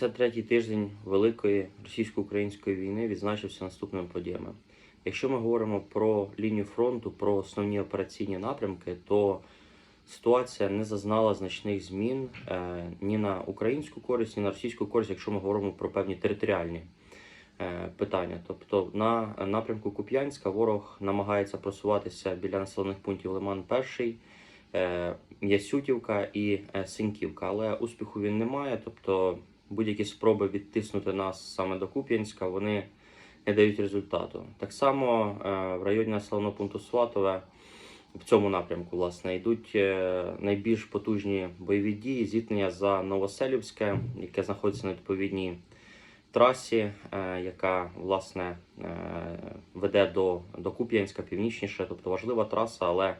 53-й тиждень великої російсько-української війни відзначився наступними подіями. Якщо ми говоримо про лінію фронту, про основні операційні напрямки, то ситуація не зазнала значних змін е, ні на українську користь, ні на російську користь, якщо ми говоримо про певні територіальні е, питання. Тобто на напрямку Куп'янська ворог намагається просуватися біля населених пунктів Лиман Перший. М'ясютівка і е, Синьківка, але успіху він не має. Тобто будь-які спроби відтиснути нас саме до Куп'янська, вони не дають результату. Так само е, в районі населеного пункту Сватове в цьому напрямку власне йдуть е, найбільш потужні бойові дії, зіткнення за Новоселівське, яке знаходиться на відповідній трасі, е, яка власне веде до, до Куп'янська північніше, тобто важлива траса, але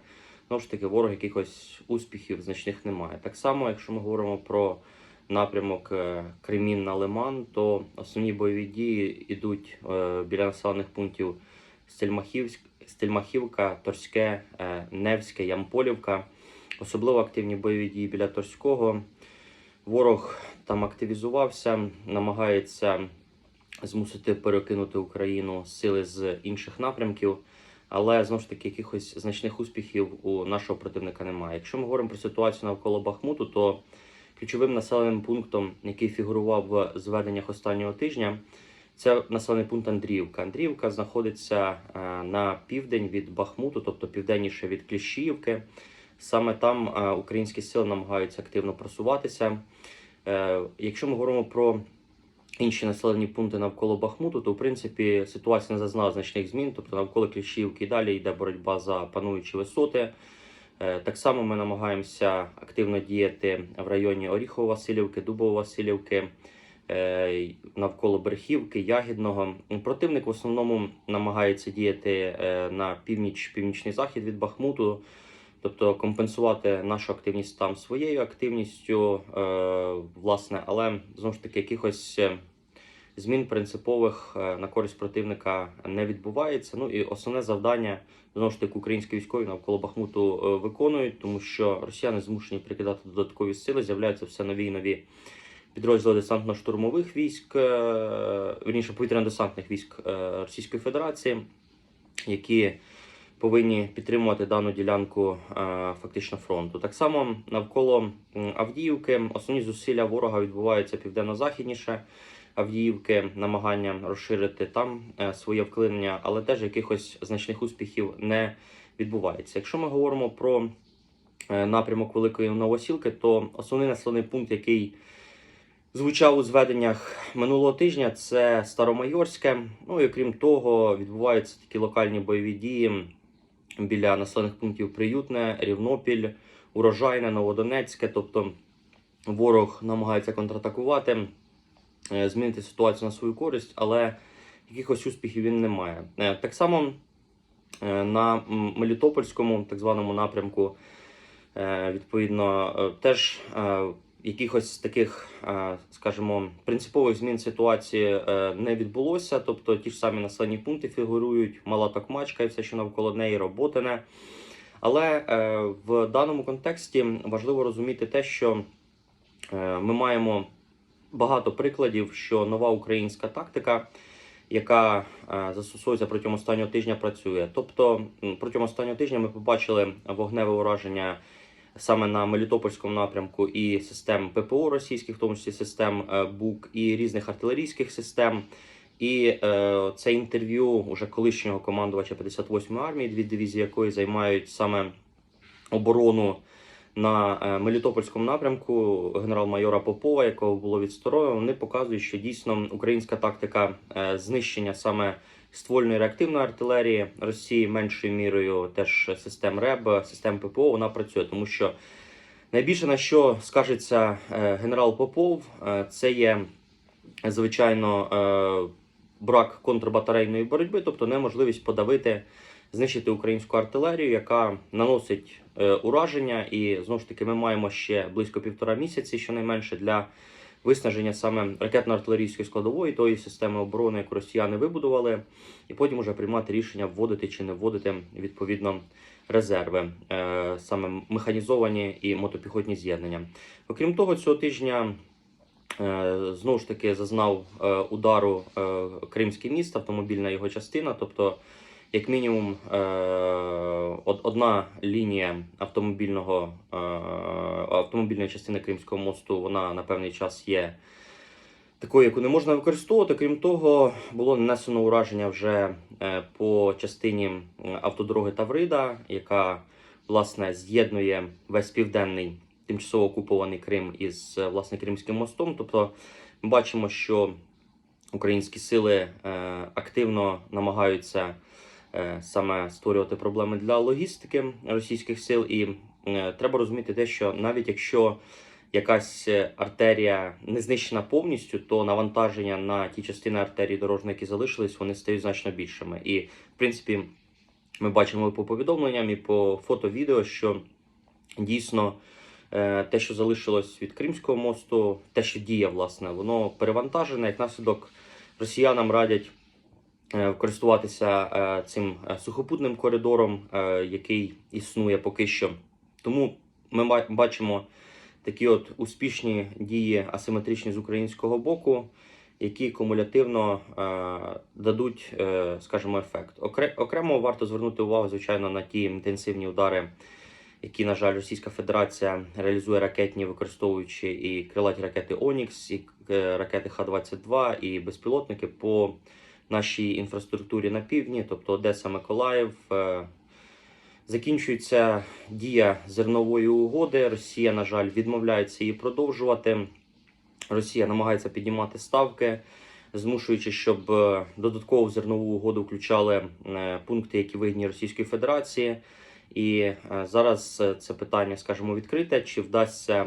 знову ж таки ворог якихось успіхів значних немає. Так само, якщо ми говоримо про напрямок е, Кремін на Лиман, то основні бойові дії йдуть е, біля населених пунктів Стельмахівка, Торське, е, Невське, Ямполівка. Особливо активні бойові дії біля Торського. Ворог там активізувався, намагається змусити перекинути Україну сили з інших напрямків. Але знову ж таки якихось значних успіхів у нашого противника немає. Якщо ми говоримо про ситуацію навколо Бахмуту, то ключовим населеним пунктом, який фігурував в зверненнях останнього тижня, це населений пункт Андріївка. Андріївка знаходиться е, на південь від Бахмуту, тобто південніше від Кліщіївки. Саме там е, українські сили намагаються активно просуватися. Е, Якщо ми говоримо про інші населені пункти навколо Бахмуту, то в принципі ситуація не зазнала значних змін. Тобто навколо Кліщівки і далі йде боротьба за пануючі висоти. Е, Так само ми намагаємося активно діяти в районі Оріхово-Василівки, Дубово-Василівки, е, навколо Берхівки, Ягідного. Противник в основному намагається діяти е, на північ, північний захід від Бахмуту. Тобто компенсувати нашу активність там своєю активністю, власне, але знову ж таки якихось змін принципових е, на користь противника не відбувається. Ну і основне завдання знову ж таки українські військові навколо Бахмуту е, виконують, тому що росіяни змушені прикидати додаткові сили, з'являються все нові і нові підрозділи десантно-штурмових військ, е, вірніше повітряно-десантних військ Російської Федерації, які повинні підтримувати дану ділянку фактично фронту. Так само навколо Авдіївки основні зусилля ворога відбуваються південно-західніше Авдіївки, намагання розширити там е, своє вклинення, але теж якихось значних успіхів не відбувається. Якщо ми говоримо про е, напрямок Великої Новосілки, то основний населений пункт, який звучав у зведеннях минулого тижня, це Старомайорське. Ну і крім того, відбуваються такі локальні бойові дії біля населених пунктів Приютне, Рівнопіль, Урожайне, Новодонецьке. Тобто ворог намагається контратакувати, змінити ситуацію на свою користь, але якихось успіхів він не має. Е, Так само е, на Мелітопольському, так званому напрямку, е, відповідно, е, теж е, якихось таких, е, скажімо, принципових змін ситуації е, не відбулося. Тобто ті ж самі населені пункти фігурують, мала Токмачка і все, що навколо неї, роботине. Але е, в даному контексті важливо розуміти те, що е, ми маємо багато прикладів, що нова українська тактика, яка е, застосовується протягом останнього тижня, працює. Тобто, протягом останнього тижня ми побачили вогневе ураження саме на Мелітопольському напрямку і систем ППО російських, в тому числі систем е, БУК, і різних артилерійських систем. І е, це інтерв'ю уже колишнього командувача 58-ї армії, дві дивізії якої займають саме оборону на е, Мелітопольському напрямку генерал-майора Попова, якого було відсторонено. Вони показують, що дійсно українська тактика е, знищення саме ствольної реактивної артилерії Росії меншою мірою теж систем РЕБ, систем ППО вона працює, тому що найбільше на що скажеться е, генерал Попов, це є звичайно брак контрбатарейної боротьби, тобто неможливість подавити, знищити українську артилерію, яка наносить е, ураження. І знову ж таки, ми маємо ще близько півтора місяці, щонайменше для виснаження саме ракетно-артилерійської складової тої системи оборони, яку росіяни вибудували, і потім уже приймати рішення вводити чи не вводити відповідно резерви, е, саме механізовані і мотопіхотні з'єднання. Окрім того, цього тижня е, знову ж таки зазнав удару Кримське місто, автомобільна його частина. Тобто, як мінімум, е, одна лінія автомобільного, е, автомобільної частини Кримського мосту вона на певний час є такою, яку не можна використовувати. Крім того, було нанесено ураження вже е, по частині автодороги Таврида, яка власне з'єднує весь південний тимчасово окупований Крим із власне Кримським мостом. Тобто, ми бачимо, що українські сили активно намагаються саме створювати проблеми для логістики російських сил, і е, треба розуміти те, що навіть якщо якась е, артерія не знищена повністю, то навантаження на ті частини артерії дорожньої, які залишились, вони стають значно більшими. І в принципі, ми бачимо по повідомленням, і по фото, відео, що дійсно е, те, що залишилось від Кримського мосту, те, що діє, власне, воно перевантажене. Як наслідок росіянам радять е, користуватися е, цим е, сухопутним коридором, е, який існує поки що. Тому ми бачимо такі от успішні дії асиметричні з українського боку, які кумулятивно е, дадуть, е, скажімо, ефект. Окремо варто звернути увагу, звичайно, на ті інтенсивні удари, які, на жаль, Російська Федерація реалізує ракетні, використовуючи і крилаті ракети Онікс, і е, ракети Х-22, і безпілотники по нашій інфраструктурі на півдні, тобто Одеса, Миколаїв. е, Закінчується дія зернової угоди. Росія, на жаль, відмовляється її продовжувати. Росія намагається піднімати ставки, змушуючи, щоб е, додатково в зернову угоду включали е, пункти, які вигідні Російської Федерації. І зараз це питання, скажімо, відкрите, чи вдасться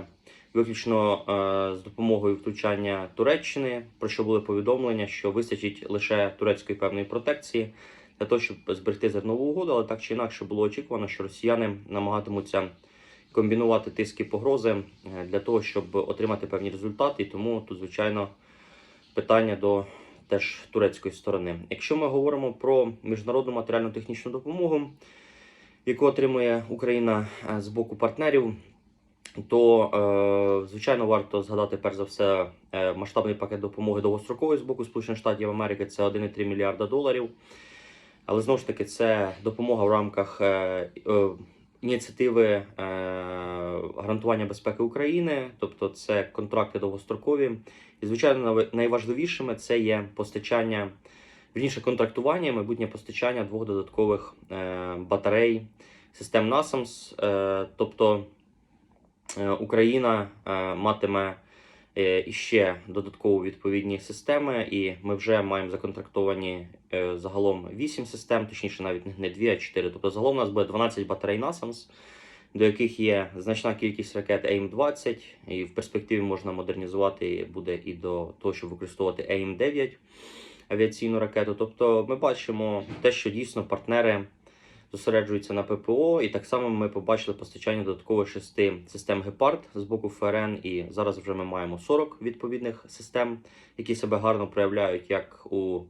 виключно е, з допомогою втручання Туреччини, про що були повідомлення, що вистачить лише турецької певної протекції для того, щоб зберегти зернову угоду, але так чи інакше було очікувано, що росіяни намагатимуться комбінувати тиски погрози е, для того, щоб отримати певні результати. І тому тут, звичайно, питання до теж турецької сторони. Якщо ми говоримо про міжнародну матеріально-технічну допомогу, яку отримує Україна е, з боку партнерів, то е, звичайно варто згадати перш за все е, масштабний пакет допомоги довгострокової з боку Сполучених Штатів Америки це 1,3 мільярда доларів. Але знову ж таки, це допомога в рамках е, ініціативи гарантування безпеки України, тобто це контракти довгострокові. І, звичайно, найважливішими це є постачання, вірніше контрактування, майбутнє постачання двох додаткових батарей систем NASAMS. Тобто Україна е, матиме е, іще додатково відповідні системи, і ми вже маємо законтрактовані е, загалом 8 систем, точніше навіть не 2, а 4. Тобто загалом у нас буде 12 батарей NASAMS, до яких є значна кількість ракет AIM-20, і в перспективі можна модернізувати буде і до того, щоб використовувати AIM-9 авіаційну ракету. Тобто ми бачимо те, що дійсно партнери зосереджуються на ППО, і так само ми побачили постачання додаткових шести систем Гепард з боку ФРН. І зараз вже ми маємо 40 відповідних систем, які себе гарно проявляють як у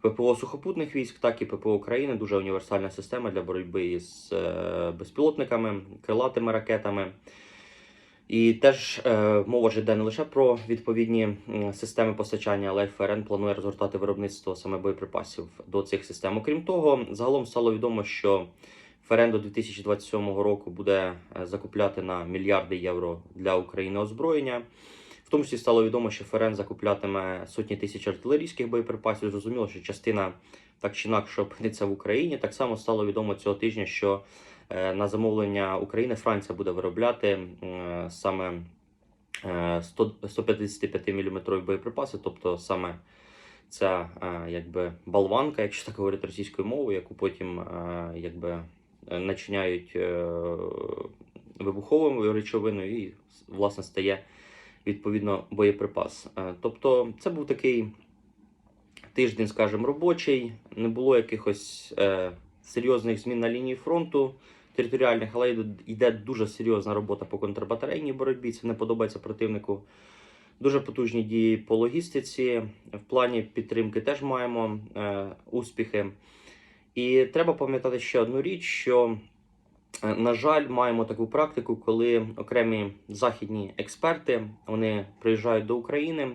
ППО сухопутних військ, так і ППО України. Дуже універсальна система для боротьби із е, безпілотниками, крилатими ракетами. І теж е, мова ж йде не лише про відповідні системи постачання, але й ФРН планує розгортати виробництво саме боєприпасів до цих систем. Окрім того, загалом стало відомо, що ФРН до 2027 року буде е, закупляти на мільярди євро для України озброєння. В тому числі стало відомо, що ФРН закуплятиме сотні тисяч артилерійських боєприпасів. Зрозуміло, що частина так чи інакше опиниться в Україні. Так само стало відомо цього тижня, що на замовлення України Франція буде виробляти е, саме е, 100 155 мм боєприпаси, тобто саме ця е, якби балванка, якщо так говорити російською мовою, яку потім е, якби е, начиняють е, вибуховою речовиною і власне стає відповідно боєприпас. Е, Тобто, це був такий тиждень, скажімо, робочий. Не було якихось е, серйозних змін на лінії фронту територіальних, але йде- дуже серйозна робота по контрбатарейній боротьбі. Це не подобається противнику. Дуже потужні дії по логістиці. В плані підтримки теж маємо е, успіхи. І треба пам'ятати ще одну річ, що Е, На жаль, маємо таку практику, коли окремі західні експерти вони приїжджають до України,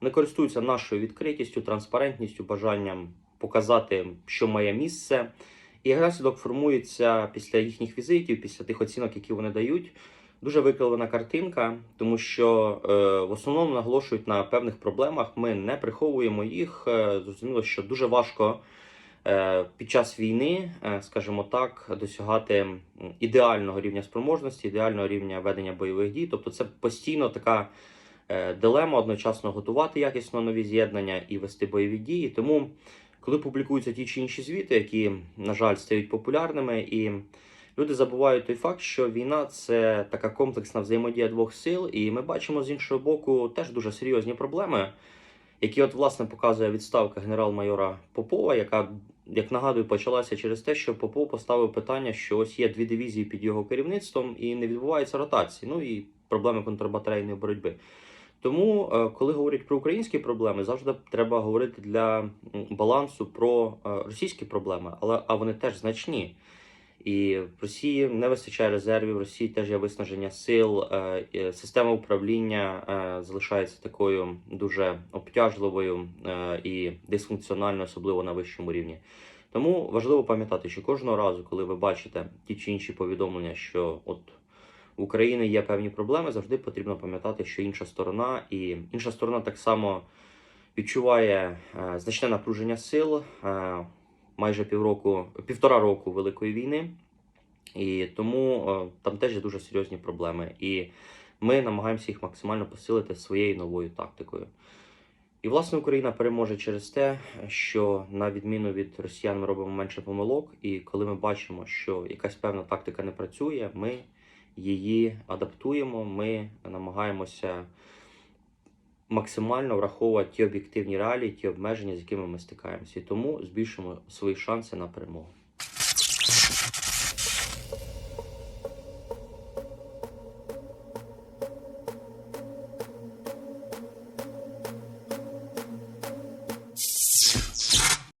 вони користуються нашою відкритістю, транспарентністю, бажанням показати, що має місце. І як наслідок формується після їхніх візитів, після тих оцінок, які вони дають, дуже викривлена картинка, тому що е, в основному наголошують на певних проблемах. Ми не приховуємо їх. Е, зрозуміло, що дуже важко е, під час війни, е, скажімо так, досягати ідеального рівня спроможності, ідеального рівня ведення бойових дій. Тобто, це постійно така е, дилема одночасно готувати якісно нові з'єднання і вести бойові дії. Тому, коли публікуються ті чи інші звіти, які, на жаль, стають популярними, і люди забувають той факт, що війна це така комплексна взаємодія двох сил, і ми бачимо з іншого боку теж дуже серйозні проблеми, які, от, власне, показує відставка генерал-майора Попова, яка, як нагадую, почалася через те, що Попов поставив питання, що ось є дві дивізії під його керівництвом, і не відбувається ротації. Ну і проблеми контрбатарейної боротьби. Тому, е, коли говорять про українські проблеми, завжди треба говорити для балансу про е, російські проблеми, але а вони теж значні. І в Росії не вистачає резервів, в Росії теж є виснаження сил, е, система управління залишається такою дуже обтяжливою і дисфункціональною, особливо на вищому рівні. Тому важливо пам'ятати, що кожного разу, коли ви бачите ті чи інші повідомлення, що от в Україні є певні проблеми, завжди потрібно пам'ятати, що інша сторона, і інша сторона так само відчуває е, значне напруження сил. Е, майже півроку, півтора року Великої війни, і тому е, там теж є дуже серйозні проблеми. І ми намагаємося їх максимально посилити своєю новою тактикою. І власне Україна переможе через те, що на відміну від росіян ми робимо менше помилок, і коли ми бачимо, що якась певна тактика не працює, ми її адаптуємо, ми намагаємося максимально враховувати ті об'єктивні реалії, ті обмеження, з якими ми стикаємося, і тому збільшимо свої шанси на перемогу.